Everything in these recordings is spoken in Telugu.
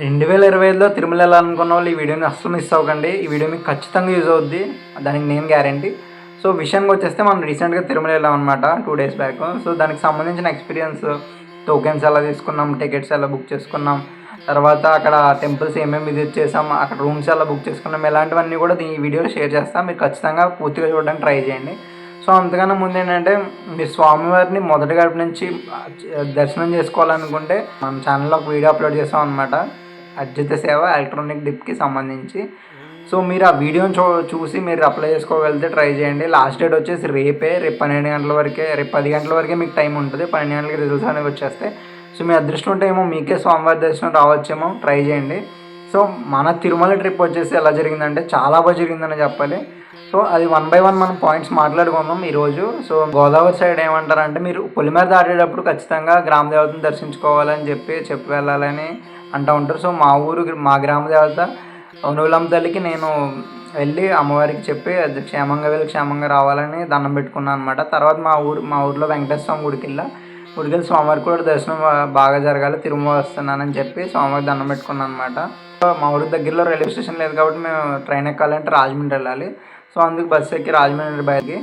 రెండు వేల ఇరవై ఐదులో తిరుమల వెళ్ళాలనుకున్న వాళ్ళు ఈ వీడియోని అస్సలు మిస్ అవ్వకండి. ఈ వీడియో మీకు ఖచ్చితంగా యూజ్ అవుద్ది. దానికి నేను గ్యారంటీ సో విషయానికి వచ్చేస్తే మనం రీసెంట్గా తిరుమల వెళ్ళాం అనమాట టూ డేస్ బ్యాక్ సో దానికి సంబంధించిన ఎక్స్పీరియన్స్ టోకెన్స్ ఎలా తీసుకున్నాం టికెట్స్ ఎలా బుక్ చేసుకున్నాం తర్వాత అక్కడ టెంపుల్స్ ఏమేమి విజిట్ చేసాం అక్కడ రూమ్స్ ఎలా బుక్ చేసుకున్నాం ఇలాంటివన్నీ కూడా ఈ వీడియోలో షేర్ చేస్తాం. మీరు ఖచ్చితంగా పూర్తిగా చూడడానికి ట్రై చేయండి. సో అంతకన్నా ముందు ఏంటంటే మీ స్వామివారిని మొదటి గడప నుంచి దర్శనం చేసుకోవాలనుకుంటే మన ఛానల్లో ఒక వీడియో అప్లోడ్ చేసాం అనమాట అర్జిత సేవ ఎలక్ట్రానిక్ డిప్కి సంబంధించి. సో మీరు ఆ వీడియోని చూ చూసి మీరు అప్లై చేసుకోగలిగితే ట్రై చేయండి. లాస్ట్ డేట్ వచ్చేసి రేపే రేపు పన్నెండు గంటల వరకే రేపు పది గంటల వరకే మీకు టైం ఉంటుంది. పన్నెండు గంటలకి రిజల్ట్స్ అనేవి వచ్చేస్తాయి. సో మీ అదృష్టం ఉంటే ఏమో మీకే స్వామివారి దర్శనం రావచ్చేమో ట్రై చేయండి. సో మన తిరుమల ట్రిప్ వచ్చేసి ఎలా జరిగిందంటే చాలా బాగా జరిగిందని చెప్పాలి. సో అది వన్ బై వన్ మనం పాయింట్స్ మాట్లాడుకుందాం ఈరోజు. సో గోదావరి సైడ్ ఏమంటారంటే మీరు పొలిమేర దాటేటప్పుడు ఖచ్చితంగా గ్రామ దేవతను దర్శించుకోవాలని చెప్పి చెప్పి వెళ్ళాలని అంటూ ఉంటారు. సో మా ఊరు మా గ్రామ దేవత అనువులమ్మ తల్లికి నేను వెళ్ళి అమ్మవారికి చెప్పి అది క్షేమంగా వెళ్ళి క్షేమంగా రావాలని దండం పెట్టుకున్నాను అనమాట తర్వాత మా ఊరు మా ఊర్లో వెంకటేశ్వర స్వామి గుడికి వెళ్ళా. గుడికి వెళ్ళి స్వామివారికి కూడా దర్శనం బాగా జరగాలి తిరుమల వస్తున్నానని చెప్పి స్వామివారికి దండం పెట్టుకున్నాను అనమాట మా ఊరి దగ్గరలో రైల్వే స్టేషన్ లేదు కాబట్టి మేము ట్రైన్ ఎక్కాలంటే రాజమండ్రి వెళ్ళాలి. సో అందుకు బస్సు ఎక్కి రాజమండ్రి బయలుకి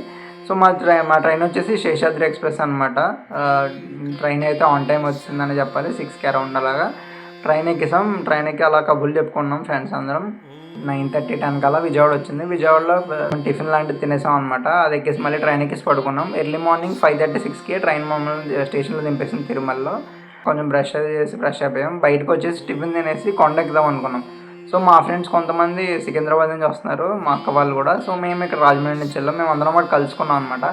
సో మా ట్రైన్ మా ట్రైన్ వచ్చేసి శేషాద్రి ఎక్స్ప్రెస్ అనమాట ట్రైన్ అయితే ఆన్ టైం వచ్చిందని చెప్పాలి. సిక్స్కి అరౌండ్ అలాగా. ట్రైన్ ఎక్కిసాం. ట్రైన్ ఎక్కి అలా కబుర్లు చెప్పుకున్నాం ఫ్రెండ్స్ అందరం. నైన్ థర్టీ టెన్ కల్లా విజయవాడ వచ్చింది. విజయవాడలో టిఫిన్ లాంటివి తినేసాం అనమాట అది ఎక్కేసి మళ్ళీ ట్రైన్ ఎక్కేసి పడుకున్నాం. ఎర్లీ మార్నింగ్ ఫైవ్ థర్టీ సిక్స్కి ట్రైన్ మమ్మల్ని స్టేషన్లో దింపేసింది తిరుమలలో. కొంచెం బ్రష్ చేసి ఫ్రెష్ అయిపోయాం. బయటకు వచ్చేసి టిఫిన్ తినేసి కొండ ఎక్కుదాం అనుకున్నాం. సో మా ఫ్రెండ్స్ కొంతమంది సికింద్రాబాద్ నుంచి వస్తున్నారు మా అక్క వాళ్ళు కూడా. సో మేము ఇక్కడ రాజమండ్రి నుంచి వెళ్ళాం. మేము అందరం కూడా కలుసుకున్నాం అనమాట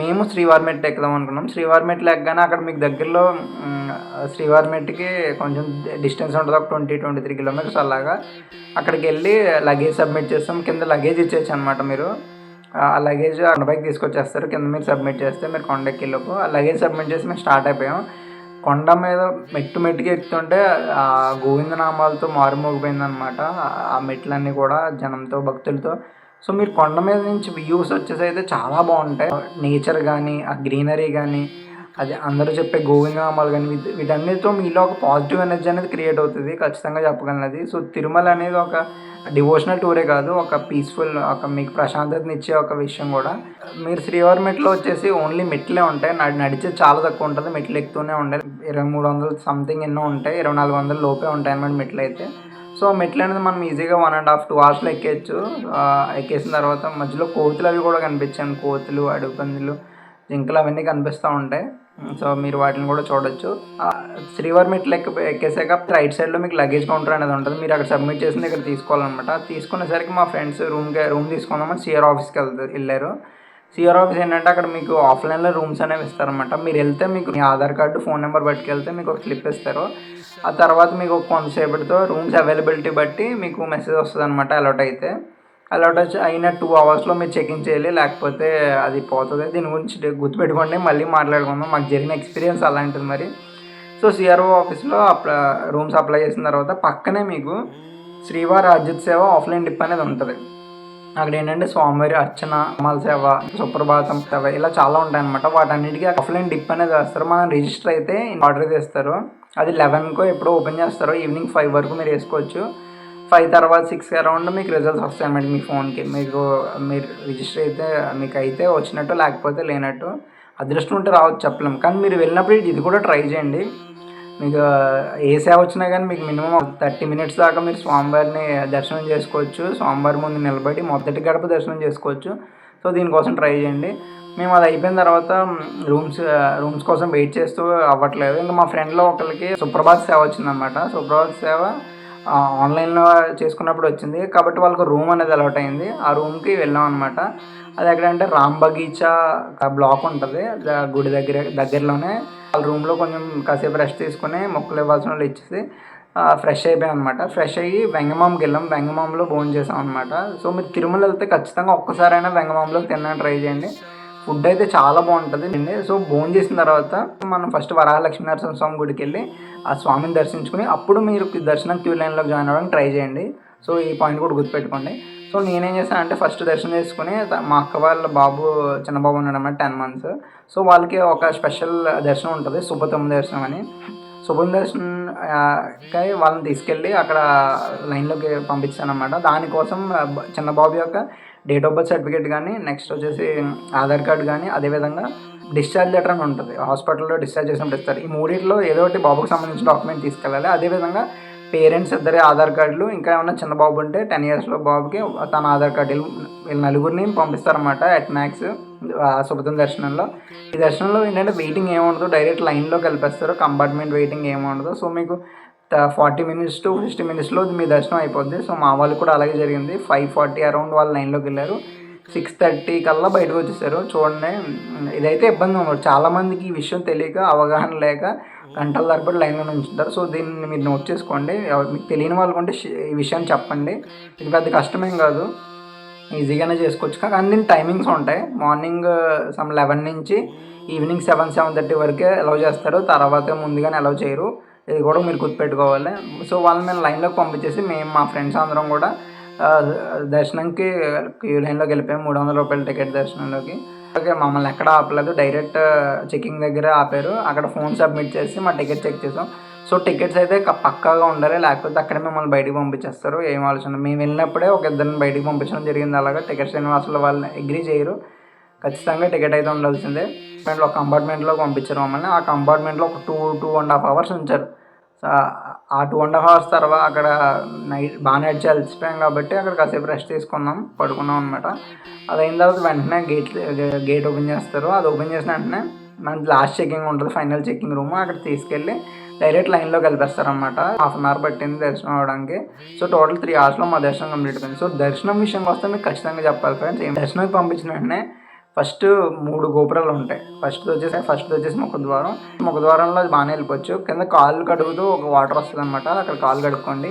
మేము శ్రీవారిమెట్ ఎక్కుదాం అనుకున్నాం. శ్రీవారిమెట్లు ఎక్కగానే అక్కడ మీకు దగ్గరలో శ్రీవారిమెట్కి కొంచెం డిస్టెన్స్ ఉంటుంది. ఒక ట్వంటీ ట్వంటీ త్రీ కిలోమీటర్స్ అలాగా. అక్కడికి వెళ్ళి లగేజ్ సబ్మిట్ చేస్తాం. కింద లగేజ్ ఇచ్చేయచ్చు అనమాట మీరు. ఆ లగేజ్ కొండపైకి తీసుకొచ్చేస్తారు. కింద మీరు సబ్మిట్ చేస్తే మీరు కొండెక్కిలోపు ఆ లగేజ్ సబ్మిట్ చేసి మేము స్టార్ట్ అయిపోయాం. కొండ మీద మెట్టు మెట్టుకి ఎక్కుతుంటే ఆ గోవిందనామాలతో నామాలతో అనమాట ఆ మెట్లన్నీ కూడా జనంతో భక్తులతో. సో మీరు కొండ మీద నుంచి వ్యూస్ వచ్చేసి అయితే చాలా బాగుంటాయి. నేచర్ కానీ ఆ గ్రీనరీ కానీ అది అందరూ చెప్పే గోవిందనామాలు కానీ వీటన్నిటితో మీలో ఒక పాజిటివ్ ఎనర్జీ అనేది క్రియేట్ అవుతుంది ఖచ్చితంగా చెప్పగలనది. సో తిరుమల అనేది ఒక డివోషనల్ టూరే కాదు ఒక పీస్ఫుల్ ఒక మీకు ప్రశాంతతని ఇచ్చే ఒక విషయం కూడా. మీరు శ్రీవారి మెట్లో వచ్చేసి ఓన్లీ మెట్లే ఉంటాయి. నడి నడిచే చాలా తక్కువ ఉంటుంది. మెట్లు ఎక్కుతూనే ఉంటాయి ఇరవై మూడు వందలు సంథింగ్ ఎన్నో ఉంటాయి. ఇరవై నాలుగు వందల లోపే ఉంటాయి అన్నమాట మెట్లు అయితే. సో మెట్లు అనేది మనం ఈజీగా వన్ అండ్ హాఫ్ టూ అవర్స్లో ఎక్కేయచ్చు. ఎక్కేసిన తర్వాత మధ్యలో కోతులు అవి కూడా కనిపించాను కోతులు అడుగు పందులు జింకలు అవన్నీ కనిపిస్తూ ఉంటాయి. సో మీరు వాటిని కూడా చూడొచ్చు. శ్రీవారి మెట్లు ఎక్క ఎక్కేసాక రైట్ సైడ్లో మీకు లగేజ్ కౌంటర్ అనేది ఉంటుంది. మీరు అక్కడ సబ్మిట్ చేసిన ఇక్కడ తీసుకోవాలన్నమాట. తీసుకునేసరికి మా ఫ్రెండ్స్ రూమ్కి రూమ్ తీసుకుందామని సిఆర్ ఆఫీస్కి వెళ్తారు వెళ్ళారు. సిఆర్ ఆఫీస్ ఏంటంటే అక్కడ మీకు ఆఫ్లైన్లో రూమ్స్ అనేవి ఇస్తారనమాట మీరు వెళ్తే మీకు మీ ఆధార్ కార్డు ఫోన్ నెంబర్ పట్టుకెళ్తే మీకు ఒక స్లిప్ ఇస్తారు. ఆ తర్వాత మీకు కొంతసేపటితో రూమ్స్ అవైలబిలిటీ బట్టి మీకు మెసేజ్ వస్తుంది అనమాట అలౌట్ అయితే. అలౌట్ వచ్చి అయిన టూ అవర్స్లో మీరు చెక్ ఇన్ చేయాలి లేకపోతే అది పోతుంది. దీని గురించి గుర్తుపెట్టుకోండి మళ్ళీ మాట్లాడుకుందాం. మాకు జరిగిన ఎక్స్పీరియన్స్ అలాంటిది మరి. సో సిఆర్ఓ ఆఫీస్లో అప్లై రూమ్స్ అప్లై చేసిన తర్వాత పక్కనే మీకు శ్రీవారి అర్జిత్ సేవ ఆఫ్లైన్ డిప్ అనేది ఉంటుంది. అక్కడ ఏంటంటే స్వామివారి అర్చన అమ్మాల సేవ సుప్రభాతం సేవ ఇలా చాలా ఉంటాయన్నమాట. వాటన్నిటికీ ఆఫ్లైన్ డిప్ అనేది వేస్తారు. మనం రిజిస్టర్ అయితే ఆర్డర్ చేస్తారు. అది లెవెన్కో ఎప్పుడో ఓపెన్ చేస్తారు ఈవినింగ్ ఫైవ్ వరకు మీరు వేసుకోవచ్చు. ఫైవ్ తర్వాత సిక్స్ అరౌండ్ మీకు రిజల్ట్స్ వస్తాయి అన్నమాట మీ ఫోన్కి. మీకు మీరు రిజిస్టర్ అయితే మీకు అయితే వచ్చినట్టు లేకపోతే లేనట్టు అదృష్టం ఉంటే రావచ్చు చెప్పలేం కానీ మీరు వెళ్ళినప్పుడు ఇది కూడా ట్రై చేయండి. మీకు ఏ సేవ వచ్చినా కానీ మీకు మినిమం థర్టీ మినిట్స్ దాకా మీరు స్వామివారిని దర్శనం చేసుకోవచ్చు. స్వామివారి ముందు నిలబడి మొదటి గడప దర్శనం చేసుకోవచ్చు. సో దీనికోసం ట్రై చేయండి. మేము అది అయిపోయిన తర్వాత రూమ్స్ రూమ్స్ కోసం వెయిట్ చేస్తూ అవ్వట్లేదు. ఇంకా మా ఫ్రెండ్లో ఒకరికి సుప్రభాత్ సేవ వచ్చిందనమాట సుప్రభాత్ సేవ ఆన్లైన్లో చేసుకున్నప్పుడు వచ్చింది. కాబట్టి వాళ్ళకు రూమ్ అనేది అలవాట్ అయింది. ఆ రూమ్కి వెళ్ళాం అనమాట అది ఎక్కడంటే రామ్ బగీచా బ్లాక్ ఉంటుంది. గుడి దగ్గర దగ్గరలోనే. వాళ్ళ రూమ్లో కొంచెం కాసేపు రెస్ట్ తీసుకుని మొక్కలు ఇవ్వాల్సిన వాళ్ళు ఇచ్చేసి ఫ్రెష్ అయిపోయాం అనమాట ఫ్రెష్ అయ్యి వెంగమాంకి వెళ్ళాం. వెంగమాంలో భోజనం చేసాం అనమాట సో మీరు తిరుమల వెళ్తే ఖచ్చితంగా ఒక్కసారైనా వెంగమాంలో తినడానికి ట్రై చేయండి. ఫుడ్ అయితే చాలా బాగుంటుంది. అండి సో భోజనం చేసిన తర్వాత మనం ఫస్ట్ వరాహలక్ష్మీ నరసింహ స్వామి గుడికి వెళ్ళి ఆ స్వామిని దర్శించుకుని అప్పుడు మీరు దర్శనం క్యూ లైన్లోకి జాయిన్ అవ్వడానికి ట్రై చేయండి. సో ఈ పాయింట్ కూడా గుర్తుపెట్టుకోండి. సో నేనేం చేశాను అంటే ఫస్ట్ దర్శనం చేసుకుని మా అక్క వాళ్ళ బాబు చిన్న బాబు ఉన్నాడన్నమాట టెన్ మంత్స్. సో వాళ్ళకి ఒక స్పెషల్ దర్శనం ఉంటుంది సుబ్బతమ్మ దర్శనం అని. శుభం దర్శనం కై వాళ్ళని తీసుకెళ్ళి అక్కడ లైన్లోకి పంపించాను అనమాట దానికోసం చిన్న బాబు యొక్క డేట్ ఆఫ్ బర్త్ సర్టిఫికేట్ కానీ నెక్స్ట్ వచ్చేసి ఆధార్ కార్డు కానీ అదేవిధంగా డిశ్చార్జ్ లెటర్ అని ఉంటుంది. హాస్పిటల్లో డిశ్చార్జ్ చేసినప్పుడు ఇస్తారు ఈ మూడింటిలో ఏదో ఒకటి బాబుకి సంబంధించిన డాక్యుమెంట్ తీసుకెళ్ళాలి. అదేవిధంగా పేరెంట్స్ ఇద్దరి ఆధార్ కార్డులు ఇంకా ఏమైనా చిన్న బాబు ఉంటే టెన్ ఇయర్స్లో బాబుకి తన ఆధార్ కార్డు వీళ్ళు నలుగురిని పంపిస్తారన్నమాట అట్ మ్యాక్స్ శుభతం దర్శనంలో. ఈ దర్శనంలో ఏంటంటే వెయిటింగ్ ఏముండదు డైరెక్ట్ లైన్లో కలిపేస్తారు కంపార్ట్మెంట్ వెయిటింగ్ ఏముండదు. సో మీకు ఫార్టీ మినిట్స్ టు ఫిఫ్టీ మినిట్స్లో మీ దర్శనం అయిపోద్ది. సో మా వాళ్ళు కూడా అలాగే జరిగింది. ఫైవ్ ఫార్టీ అరౌండ్ వాళ్ళు లైన్లోకి వెళ్ళారు. సిక్స్ థర్టీ కల్లా బయటకు వచ్చేసారు. చూడండి ఇదైతే ఇబ్బంది ఉన్నారు చాలామందికి ఈ విషయం తెలియక అవగాహన లేక గంటల తరబడి లైన్లో ఉంచుతారు. సో దీన్ని మీరు నోట్ చేసుకోండి. మీకు తెలియని వాళ్ళు ఉంటే ఈ విషయాన్ని చెప్పండి. ఇది పెద్ద కష్టమేం కాదు. ఈజీగానే చేసుకోవచ్చు. కానీ దీని టైమింగ్స్ ఉంటాయి. మార్నింగ్ సమ్ లెవెన్ నుంచి ఈవినింగ్ సెవెన్ సెవెన్ థర్టీ వరకే అలౌ చేస్తారు. తర్వాత ముందుగానే అలౌ చేయరు. ఇది కూడా మీరు గుర్తుపెట్టుకోవాలి. సో వాళ్ళని మేము లైన్లోకి పంపించేసి మేము మా ఫ్రెండ్స్ అందరం కూడా దర్శనంకి క్యూ లైన్లోకి వెళ్ళిపోయాం మూడు వందల రూపాయల టికెట్ దర్శనంలోకి. ఓకే మమ్మల్ని ఎక్కడ ఆపలేదు. డైరెక్ట్ చెకింగ్ దగ్గర ఆపారు. అక్కడ ఫోన్ సబ్మిట్ చేసి మా టికెట్ చెక్ చేసాం. సో టికెట్స్ అయితే పక్కాగా ఉండాలి. లేకపోతే అక్కడ మిమ్మల్ని బయటికి పంపించేస్తారు. ఏం ఆలోచన? మేము వెళ్ళినప్పుడే ఒక ఇద్దరిని బయటికి పంపించడం జరిగింది. అలాగా టికెట్స్ లేని అసలు వాళ్ళని అగ్రీ చేయరు. ఖచ్చితంగా టికెట్ అయితే ఉండాల్సిందే. కంపార్ట్మెంట్లో ఒక కంపార్ట్మెంట్లో పంపించారు మమ్మల్ని. ఆ కంపార్ట్మెంట్లో ఒక two two and half hours ఉంచారు. సో ఆ టూ అండ్ హాఫ్ అవర్స్ తర్వాత అక్కడ నైట్ బాగానే అడిచి అలసిపోయాం కాబట్టి అక్కడ కాసేపు రెస్ట్ తీసుకున్నాం పడుకున్నాం అనమాట అది అయిన తర్వాత వెంటనే గేట్ గేట్ ఓపెన్ చేస్తారు. అది ఓపెన్ చేసిన వెంటనే మన లాస్ట్ చెకింగ్ ఉంటుంది ఫైనల్ చెకింగ్ రూమ్. అక్కడ తీసుకెళ్ళి డైరెక్ట్ లైన్లో కలిపేస్తారనమాట హాఫ్ అన్ అవర్ పట్టింది దర్శనం అవడానికి సో టోటల్ త్రీ అవర్స్లో మా దర్శనం కంప్లీట్ అయిపోయింది. సో దర్శనం విషయం వస్తే మీకు ఖచ్చితంగా చెప్పాలి ఫ్రెండ్స్. ఏం దర్శనానికి పంపించిన వెంటనే ఫస్ట్ మూడు గోపురాలు ఉంటాయి. ఫస్ట్ వచ్చేసి ఫస్ట్ వచ్చేసి ముఖద్వారం ముఖద్వారంలో ద్వారంలో బాగానే వెళ్ళిపోవచ్చు. కింద కాళ్ళు కడుగుతూ ఒక వాటర్ వస్తుంది అనమాట అక్కడ కాళ్ళు కడుక్కోండి.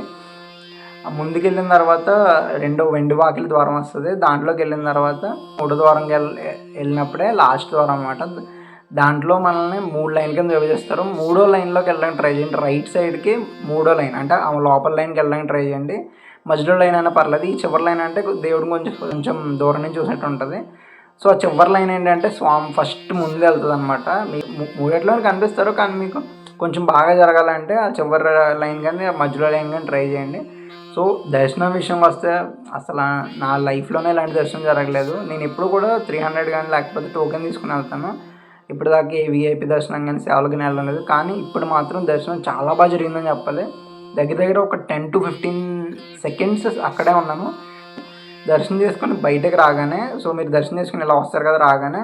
ముందుకెళ్ళిన ముందుకు వెళ్ళిన తర్వాత రెండో వెండి వాకిలి ద్వారం వస్తుంది. దాంట్లోకి వెళ్ళిన తర్వాత మూడో ద్వారంకి వెళ్ళినప్పుడే లాస్ట్ ద్వారం అనమాట దాంట్లో మనల్ని మూడు లైన్ కింద విభజిస్తారు. మూడో లైన్లోకి వెళ్ళడానికి ట్రై చేయండి. రైట్ సైడ్కి మూడో లైన్ అంటే ఆ లోపల లైన్కి వెళ్ళడానికి ట్రై చేయండి. మధ్యలో లైన్ అయినా పర్లేదు. ఈ చివరి లైన్ అంటే దేవుడు కొంచెం కొంచెం దూరం నుంచి చూసినట్టు ఉంటుంది. సో ఆ చివరి లైన్ ఏంటంటే స్వామి ఫస్ట్ ముందు వెళ్తుంది అనమాట మీకు మూడేట్లో కనిపిస్తారు కానీ మీకు కొంచెం బాగా జరగాలంటే ఆ చివరి లైన్ కానీ మధ్యలో లైన్ కానీ ట్రై చేయండి. సో దర్శనం విషయం వస్తే అసలు నా లైఫ్లోనే ఇలాంటి దర్శనం జరగలేదు. నేను ఎప్పుడు కూడా త్రీ హండ్రెడ్ కానీ లేకపోతే టోకెన్ తీసుకుని వెళ్తాను. ఇప్పుడు దాకా ఏ విఐపి దర్శనం కానీ సేవలు కానీ వెళ్ళడం లేదు. కానీ ఇప్పుడు మాత్రం దర్శనం చాలా బాగా జరిగిందని చెప్పాలి. దగ్గర దగ్గర ఒక టెన్ టు ఫిఫ్టీన్ సెకండ్స్ అక్కడే ఉన్నాము. దర్శనం చేసుకుని బయటకు రాగానే సో మీరు దర్శనం చేసుకుని ఇలా వస్తారు కదా రాగానే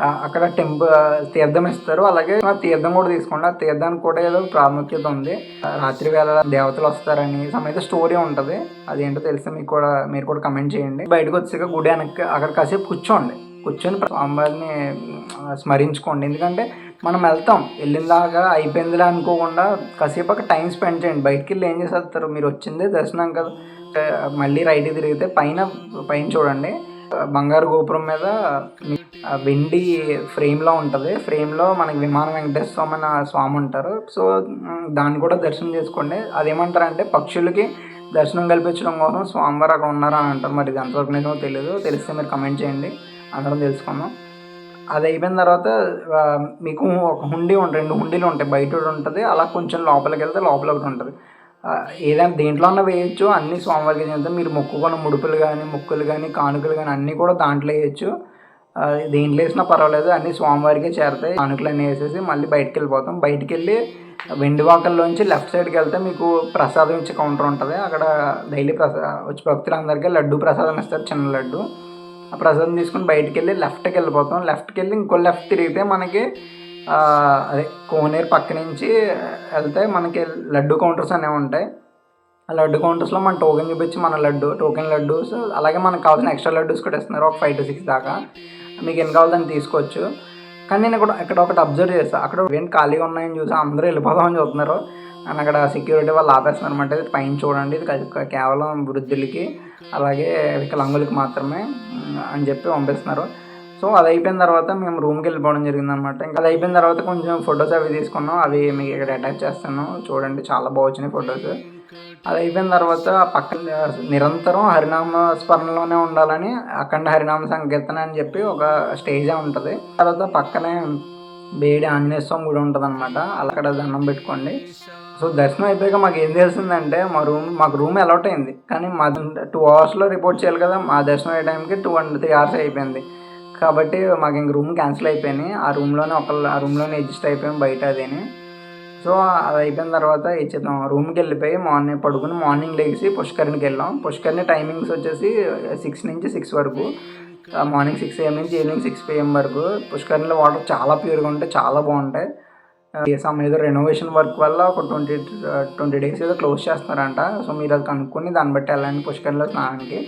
అక్కడ టెంపుల్ తీర్థం ఇస్తారు. అలాగే ఆ తీర్థం కూడా తీసుకోండి. ఆ తీర్థానికి కూడా ఏదో ప్రాముఖ్యత ఉంది. రాత్రి వేళ దేవతలు వస్తారని సమేత స్టోరీ ఉంటుంది. అదేంటో తెలిస్తే మీకు కూడా మీరు కూడా కమెంట్ చేయండి. బయటకు వచ్చాక గుడి వెనక్కి అక్కడ కాసేపు కూర్చోండి. కూర్చొని స్వామివారిని స్మరించుకోండి. ఎందుకంటే మనం వెళ్తాం. వెళ్ళినలాగా అయిపోయిందిలా అనుకోకుండా కాసేపు అక్కడ టైం స్పెండ్ చేయండి. బయటికి వెళ్ళి ఏం చేసేస్తారు? మీరు వచ్చిందే దర్శనం కదా. మళ్ళీ రైట్ తిరిగితే పైన పైన చూడండి. బంగారు గోపురం మీద వెండి ఫ్రేమ్లో ఉంటుంది. ఫ్రేమ్లో మనకి విమాన వెంకటేశ్వర స్వామి అనే స్వామి ఉంటారు. సో దాన్ని కూడా దర్శనం చేసుకోండి. అదేమంటారంటే పక్షులకి దర్శనం కల్పించడం కోసం స్వామివారు అక్కడ ఉన్నారు అని అంటారు. మరి ఇది ఎంతవరకు నిజమో తెలియదు తెలిస్తే మీరు కమెంట్ చేయండి. అందరం తెలుసుకుందాం. అది అయిపోయిన తర్వాత మీకు ఒక హుండీ ఉంటుంది రెండు హుండీలు ఉంటాయి. బయట ఉంటుంది. అలా కొంచెం లోపలికి వెళ్తే లోపల ఒకటి ఉంటుంది. ఏదైనా దేంట్లో ఉన్న వేయచ్చు. అన్ని స్వామివారికి చెందితే మీరు మొక్కుకున్న ముడుపులు కానీ ముక్కులు కానీ కానుకలు కానీ అన్నీ కూడా దాంట్లో వేయచ్చు. దేంట్లో వేసినా పర్వాలేదు. అన్నీ స్వామివారికే చేరతాయి. కానుకలు అన్నీ వేసేసి మళ్ళీ బయటికి వెళ్ళిపోతాం. బయటికి వెళ్ళి వెండి వాకల్లోంచి లెఫ్ట్ సైడ్కి వెళ్తే మీకు ప్రసాదం ఇచ్చే కౌంటర్ ఉంటుంది. అక్కడ డైలీ ప్రసా వచ్చి భక్తులందరికీ లడ్డు ప్రసాదం ఇస్తారు. చిన్న లడ్డు. ఆ ప్రసాదం తీసుకుని బయటికి వెళ్ళి లెఫ్ట్కి వెళ్ళిపోతాం. లెఫ్ట్కి వెళ్ళి ఇంకో లెఫ్ట్ తిరిగితే మనకి అదే కోనేరు పక్క నుంచి వెళ్తే మనకి లడ్డు కౌంటర్స్ అనేవి ఉంటాయి. ఆ లడ్డు కౌంటర్స్లో మన టోకెన్ చూపించి మన లడ్డు టోకెన్ లడ్డూస్ అలాగే మనకు కావాల్సిన ఎక్స్ట్రా లడ్డూస్ కూడా ఇస్తున్నారు ఒక ఫైవ్ టు సిక్స్ దాకా. మీకు ఎన్ని కావాలో తీసుకోవచ్చు. కానీ నేను ఇక్కడ ఇక్కడ ఒకటి అబ్జర్వ్ చేస్తాను అక్కడ ఏం ఖాళీగా ఉన్నాయని చూసి అందరూ వెళ్ళిపోదామని చూస్తున్నారు. అండ్ అక్కడ సెక్యూరిటీ వాళ్ళు ఆపేస్తున్నారు అనమాట ఇది పైన చూడండి ఇది కేవలం వృద్ధులకి అలాగే వికలాంగులకి మాత్రమే అని చెప్పి పంపిస్తున్నారు. సో అది అయిపోయిన తర్వాత మేము రూమ్కి వెళ్ళిపోవడం జరిగింది అనమాట ఇంకా అది అయిపోయిన తర్వాత కొంచెం ఫొటోస్ అవి తీసుకున్నాం. అవి మీకు ఇక్కడ అటాచ్ చేస్తాను. చూడండి చాలా బాగా వచ్చినాయి ఫొటోస్ అది అయిపోయిన తర్వాత పక్కన నిరంతరం హరినామ స్మరణలోనే ఉండాలని అఖండ హరినామ సంకీర్తన అని చెప్పి ఒక స్టేజే ఉంటుంది. తర్వాత పక్కనే బేడి ఆంజనేయ స్వామి గుడి ఉంటుంది అనమాట అక్కడ దండం పెట్టుకోండి. సో దర్శనం అయిపోయాక మాకు ఏం తెలిసిందంటే మా రూమ్ మాకు రూమ్ అలౌట్ అయింది. కానీ మా టూ అవర్స్లో రిపోర్ట్ చేయాలి కదా మా దర్శనం అయ్యే టైంకి టూ అండ్ త్రీ అవర్స్ అయిపోయింది. కాబట్టి మాకు ఇంక రూమ్ క్యాన్సిల్ అయిపోయినాయి. ఆ రూమ్లోనే ఒక ఆ రూమ్లోనే అడ్జస్ట్ అయిపోయాం బయట అదేని. సో అది అయిపోయిన తర్వాత ఇచ్చేద్దాం రూమ్కి వెళ్ళిపోయి మార్నింగ్ పడుకుని మార్నింగ్ లేచి పుష్కర్ణికి వెళ్ళాం. పుష్కర్ణి టైమింగ్స్ వచ్చేసి సిక్స్ నుంచి సిక్స్ వరకు. మార్నింగ్ సిక్స్ ఏఎం నుంచి ఈవినింగ్ సిక్స్ పిఎం వరకు. పుష్కర్ణిలో వాటర్ చాలా ప్యూర్గా ఉంటాయి చాలా బాగుంటాయి. సమ్ ఏదో రెనోవేషన్ వర్క్ వల్ల ఒక ట్వంటీ ట్వంటీ డేస్ ఏదో క్లోజ్ చేస్తున్నారంట. సో మీరు అది కనుక్కొని దాన్ని బట్టి వెళ్ళండి పుష్కర్లో స్నానానికి.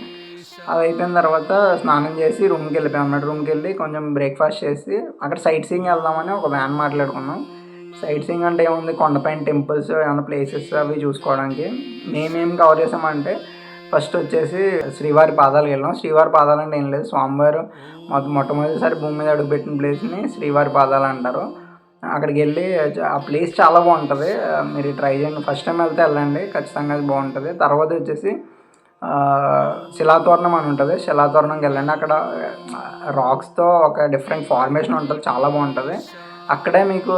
అది అయిపోయిన తర్వాత స్నానం చేసి రూమ్కి వెళ్ళిపోయాం అన్నమాట. రూమ్కి వెళ్ళి కొంచెం బ్రేక్ఫాస్ట్ చేసి అక్కడ సైట్ సీయింగ్ వెళ్దామని ఒక వ్యాన్ మాట్లాడుకున్నాం. సైట్ సీయింగ్ అంటే ఏముంది? కొండపైన టెంపుల్స్ ఏమైనా ప్లేసెస్ అవి చూసుకోవడానికి. మేమేం కవర్ చేసామంటే ఫస్ట్ వచ్చేసి శ్రీవారి పాదాలకు వెళ్ళాం. శ్రీవారి పాదాలు అంటే ఏం లేదు. స్వామివారు మొత్తం మొట్టమొదటిసారి భూమి మీద అడుగుపెట్టిన ప్లేస్ని శ్రీవారి పాదాలు అంటారు. అక్కడికి వెళ్ళి ఆ ప్లేస్ చాలా బాగుంటుంది. మీరు ట్రై చేయండి. ఫస్ట్ టైం వెళ్తే వెళ్ళండి. ఖచ్చితంగా అది బాగుంటుంది. తర్వాత వచ్చేసి శిలాతోరణం అని ఉంటుంది. శిలాతోరణంకి వెళ్ళండి. అక్కడ రాక్స్తో ఒక డిఫరెంట్ ఫార్మేషన్ ఉంటుంది. చాలా బాగుంటుంది. అక్కడే మీకు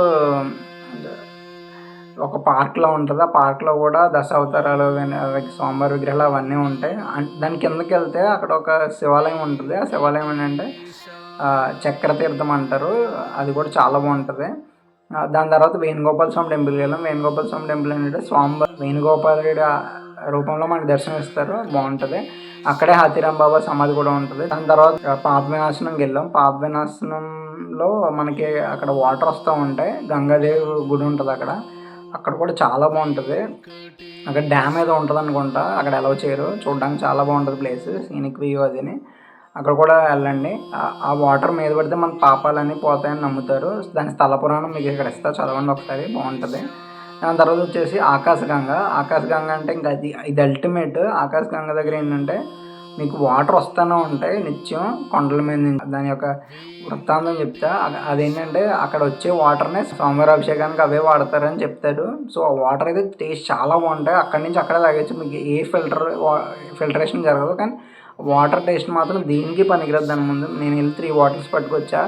ఒక పార్క్లో ఉంటుంది. ఆ పార్క్లో కూడా దశ అవతారాలు విగ్రహాలు అవన్నీ ఉంటాయి. దాని కిందకి వెళ్తే అక్కడ ఒక శివాలయం ఉంటుంది. ఆ శివాలయం ఏంటంటే చక్ర తీర్థం అంటారు. అది కూడా చాలా బాగుంటుంది. దాని తర్వాత వేణుగోపాల స్వామి టెంపుల్కి వెళ్ళాం. వేణుగోపాల స్వామి టెంపుల్ ఏంటంటే స్వామివారి వేణుగోపాలుడి రూపంలో మనకు దర్శనం ఇస్తారు బాగుంటుంది. అక్కడే హాతీరాం బాబా సమాధి కూడా ఉంటుంది. దాని తర్వాత పాప వినాశనంకి వెళ్ళాం పాప వినాశనంలో మనకి అక్కడ వాటర్ వస్తూ ఉంటాయి. గంగాదేవి గుడి ఉంటుంది అక్కడ. అక్కడ కూడా చాలా బాగుంటుంది. అక్కడ డ్యామ్ ఏదో ఉంటుంది అనుకుంటా. అక్కడ ఎలా చేయరు. చూడడానికి చాలా బాగుంటుంది ప్లేస్ సీనిక్ వ్యూ అదిని. అక్కడ కూడా వెళ్ళండి. ఆ వాటర్ మీద పడితే మన పాపాలన్నీ పోతాయని నమ్ముతారు. దాని స్థల పురాణం మీకు ఇక్కడ ఇస్తా. చదవండి ఒకసారి. బాగుంటుంది. దాని తర్వాత వచ్చేసి ఆకాశగంగ. ఆకాశగంగ అంటే ఇంకా అది ఇది అల్టిమేట్ ఆకాశగంగ దగ్గర ఏంటంటే మీకు వాటర్ వస్తూనే ఉంటాయి నిత్యం కొండల మీద దాని యొక్క వృత్తాంతం చెప్తా. అదేంటంటే అక్కడ వచ్చే వాటర్నే సోమవార అభిషేకానికి అవే వాడతారని చెప్తారు సో ఆ వాటర్ అయితే టేస్ట్ చాలా బాగుంటాయి. అక్కడి నుంచి అక్కడే తాగొచ్చు మీకు ఏ ఫిల్టర్ ఫిల్టరేషన్ జరగదు. కానీ వాటర్ టేస్ట్ మాత్రం దీనికి పనికిరద్దు దాని ముందు. నేను వెళ్ళి త్రీ బాటిల్స్ పట్టుకొచ్చా.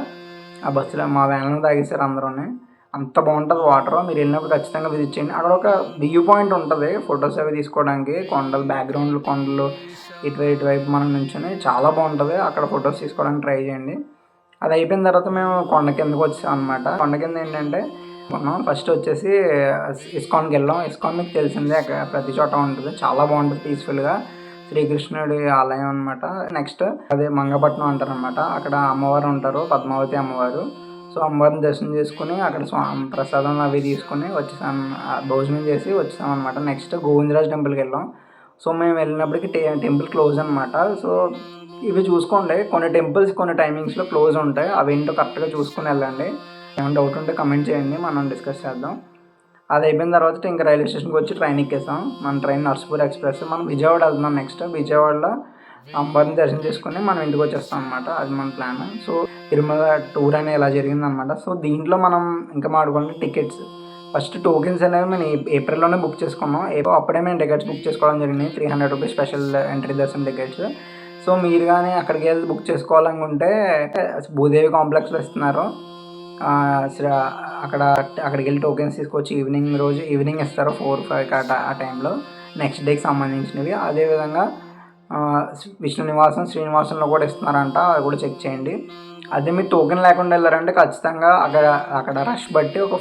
ఆ బస్సులో మా వ్యాన్లో తాగేశారు అందరూనే. అంత బాగుంటుంది వాటర్ మీరు వెళ్ళినప్పుడు ఖచ్చితంగా విజిట్ చేయండి. అక్కడ ఒక వ్యూ పాయింట్ ఉంటుంది. ఫొటోస్ అవి తీసుకోవడానికి కొండలు బ్యాక్గ్రౌండ్లు కొండలు ఇటువైపు ఇటువైపు మనం నుంచొని చాలా బాగుంటుంది. అక్కడ ఫొటోస్ తీసుకోవడానికి ట్రై చేయండి. అది అయిపోయిన తర్వాత మేము కొండ కిందకు వచ్చాం అనమాట కొండ కింద ఏంటంటే మనం ఫస్ట్ వచ్చేసి ఇస్కాన్కి వెళ్ళాం. ఇస్కాన్ మీకు తెలిసిందే అక్కడ ప్రతి చోట ఉంటుంది. చాలా బాగుంటుంది పీస్ఫుల్గా శ్రీకృష్ణుడి ఆలయం అనమాట నెక్స్ట్ అదే మంగపట్నం అంటారు అనమాట అక్కడ అమ్మవారు ఉంటారు పద్మావతి అమ్మవారు. సో దర్శనం చేసుకుని అక్కడ స్వామి ప్రసాదం అవి తీసుకుని వచ్చేసాం భోజనం చేసి వచ్చేసాం అనమాట నెక్స్ట్ గోవిందరాజ్ టెంపుల్కి వెళ్ళాం. సో మేము వెళ్ళినప్పటికి టెంపుల్ క్లోజ్ అనమాట సో ఇవి చూసుకోండి. కొన్ని టెంపుల్స్ కొన్ని టైమింగ్స్లో క్లోజ్ ఉంటాయి. అవి ఏంటో కరెక్ట్గా చూసుకుని వెళ్ళండి. ఏమైనా డౌట్ ఉంటే కమెంట్ చేయండి. మనం డిస్కస్ చేద్దాం. అది అయిపోయిన తర్వాత ఇంకా రైల్వే స్టేషన్కి వచ్చి ట్రైన్ ఎక్కేసాం. మన ట్రైన్ నర్సపూర్ ఎక్స్ప్రెస్. మనం విజయవాడ వెళ్తున్నాం నెక్స్ట్ విజయవాడలో అంబారిని దర్శనం చేసుకుని మనం ఇంటికి వచ్చేస్తాం అనమాట అది మన ప్లాన్ సో తిరుమల టూర్ అనేది ఇలా జరిగిందనమాట సో దీంట్లో మనం ఇంకా మాడుకుంటే టికెట్స్ ఫస్ట్ టోకెన్స్ అనేవి మేము ఏప్రిల్లోనే బుక్ చేసుకున్నాం. ఏపో అప్పుడే మేము టికెట్స్ బుక్ చేసుకోవడం జరిగింది. Three hundred rupees special entry దర్శనం టికెట్స్ సో మీరు కానీ అక్కడికి వెళ్ళి బుక్ చేసుకోవాలనుకుంటే భూదేవి కాంప్లెక్స్లో ఇస్తున్నారు. అక్కడ అక్కడికి వెళ్ళి టోకెన్స్ తీసుకొచ్చి ఈవినింగ్ రోజు ఈవినింగ్ ఇస్తారు. ఫోర్ ఫైవ్ ఆ టైంలో నెక్స్ట్ డేకి సంబంధించినవి. అదేవిధంగా విష్ణు నివాసం శ్రీనివాసంలో కూడా ఇస్తున్నారంట. అది కూడా చెక్ చేయండి. అదే మీరు టోకెన్ లేకుండా వెళ్ళారంటే ఖచ్చితంగా అక్కడ అక్కడ రష్ బట్టి ఒక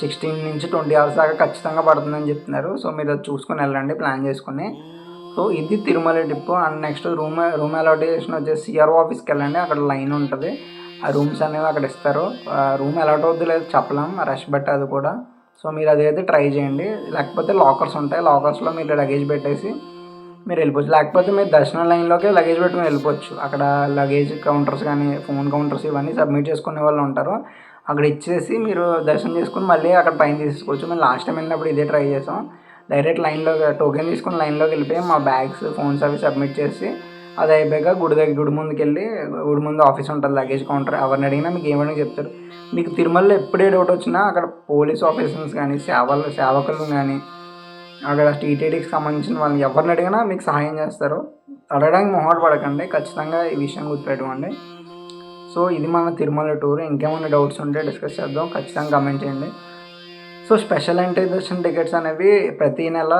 సిక్స్టీన్ నుంచి ట్వంటీ అవర్స్ దాకా ఖచ్చితంగా పడుతుందని చెప్తున్నారు. సో మీరు అది చూసుకొని వెళ్ళండి ప్లాన్ చేసుకుని. సో ఇది Tirumala trip and next room room allotment వచ్చేసి సిఆర్ఓ ఆఫీస్కి వెళ్ళండి. అక్కడ లైన్ ఉంటుంది. ఆ రూమ్స్ అనేవి అక్కడ ఇస్తారు. రూమ్ అలౌట్ అవుద్ది లేదు చెప్పలేం. రష్ బట్టి అది కూడా. సో మీరు అదైతే ట్రై చేయండి. లేకపోతే లాకర్స్ ఉంటాయి. లాకర్స్లో మీరు లగేజ్ పెట్టేసి మీరు వెళ్ళిపోవచ్చు. లేకపోతే మీరు దర్శనం లైన్లోకి లగేజ్ పెట్టుకుని వెళ్ళిపోవచ్చు. అక్కడ లగేజ్ కౌంటర్స్ కానీ ఫోన్ కౌంటర్స్ ఇవన్నీ సబ్మిట్ చేసుకునే వాళ్ళు ఉంటారు. అక్కడ ఇచ్చేసి మీరు దర్శనం చేసుకుని మళ్ళీ అక్కడ పైన తీసుకోవచ్చు మేము లాస్ట్ టైం వెళ్ళినప్పుడు ఇదే ట్రై చేసాం. డైరెక్ట్ లైన్లో టోకెన్ తీసుకుని లైన్లోకి వెళ్ళిపోయి మా బ్యాగ్స్ ఫోన్స్ అవి సబ్మిట్ చేసి అది అయిపోయాక గుడి దగ్గర గుడి ముందుకు వెళ్ళి గుడి ముందు ఆఫీస్ ఉంటుంది లగేజ్ కౌంటర్ ఎవరిని అడిగినా మీకు ఏమైనా చెప్తారు? మీకు తిరుమలలో ఎప్పుడే డౌట్ వచ్చినా అక్కడ పోలీస్ ఆఫీసర్స్ కానీ సేవలు సేవకులు కానీ అక్కడ టీటీడీకి సంబంధించిన వాళ్ళని ఎవరిని అడిగినా మీకు సహాయం చేస్తారు. అడగడానికి మొహాడు పడకండి. ఖచ్చితంగా ఈ విషయం గుర్తుపెట్టుకోండి. సో ఇది మన తిరుమల టూర్. ఇంకేమైనా డౌట్స్ ఉంటే డిస్కస్ చేద్దాం. ఖచ్చితంగా కమెంట్ చేయండి. సో స్పెషల్ ఎంట్రీ దర్శన టికెట్స్ అనేవి ప్రతి నెల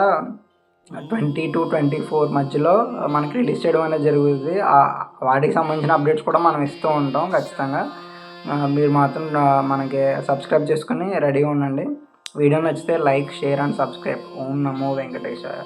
ట్వంటీ టు ట్వంటీ ఫోర్ మధ్యలో మనకి రిలీజ్ చేయడం అనేది జరుగుతుంది. వాటికి సంబంధించిన అప్డేట్స్ కూడా మనం ఇస్తూ ఉంటాం ఖచ్చితంగా. మీరు మాత్రం మనకి సబ్స్క్రైబ్ చేసుకుని రెడీగా ఉండండి. వీడియో నచ్చితే లైక్ షేర్ అండ్ సబ్స్క్రైబ్. ఓం నమో వెంకటేశాయ.